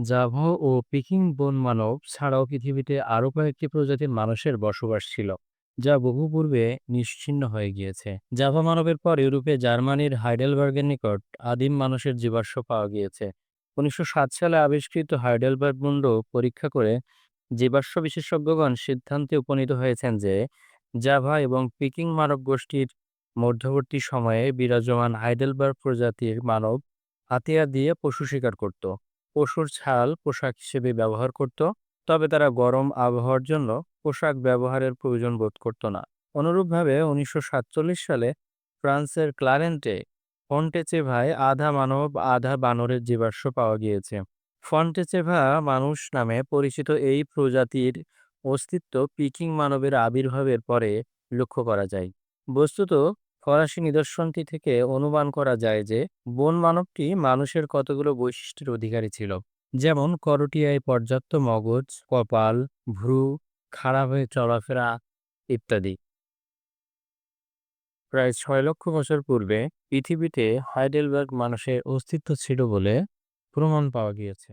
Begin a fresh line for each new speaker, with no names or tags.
Java ও Peking বন মানব ছাড়াও পৃথিবীতে আরও কয়েকটি প্রজাতির মানুষের বসবাস ছিল, যা বহু পূর্বে নিশ্চিহ্ন হয়ে গিয়েছে। জাভা মানবের পর ইউরোপে জার্মানির হাইডেলবার্গের নিকট আদিম মানুষের জীবাশ্ম পাওয়া গিয়েছে। উনিশশো সাত সালে আবিষ্কৃত হাইডেলবার্গ মুন্ড পরীক্ষা করে জীবাশ্ম বিশেষজ্ঞগণ সিদ্ধান্তে উপনীত হয়েছেন যে জাভা এবং পিকিং মানব গোষ্ঠীর মধ্যবর্তী সময়ে বিরাজমান হাইডেলবার্গ প্রজাতির মানব হাতিয়ার দিয়ে পশু শিকার করত। পশুর ছাল পোশাক হিসেবে ব্যবহার করত, তবে তারা গরম আবহাওয়ার জন্য পোশাক ব্যবহারের প্রয়োজন বোধ করত না। অনুরূপভাবে উনিশশো সাতচল্লিশ সালে ফ্রান্সের ক্লারেন্টে ফন্টেচেভায় আধা মানব, আধা বানরের জীবাশ্ম পাওয়া গিয়েছে। ফন্টেচেভা মানুষ নামে পরিচিত এই প্রজাতির অস্তিত্ব পিকিং মানবের আবির্ভাবের পরে লক্ষ্য করা যায়। বস্তুত ফরাসি নিদর্শনটি থেকে অনুমান করা যায় যে, বন মানবটি মানুষের কতগুলো বৈশিষ্ট্যের অধিকারী ছিল। যেমন, করটিয়ায় পর্যাপ্ত মগজ, কপাল, ভ্রু, খাড়া হয়ে চলাফেরা ইত্যাদি। প্রায় ছয় লক্ষ বছর পূর্বে পৃথিবীতে হাইডেলবার্গ মানুষের অস্তিত্ব ছিল বলে প্রমাণ পাওয়া গিয়েছে।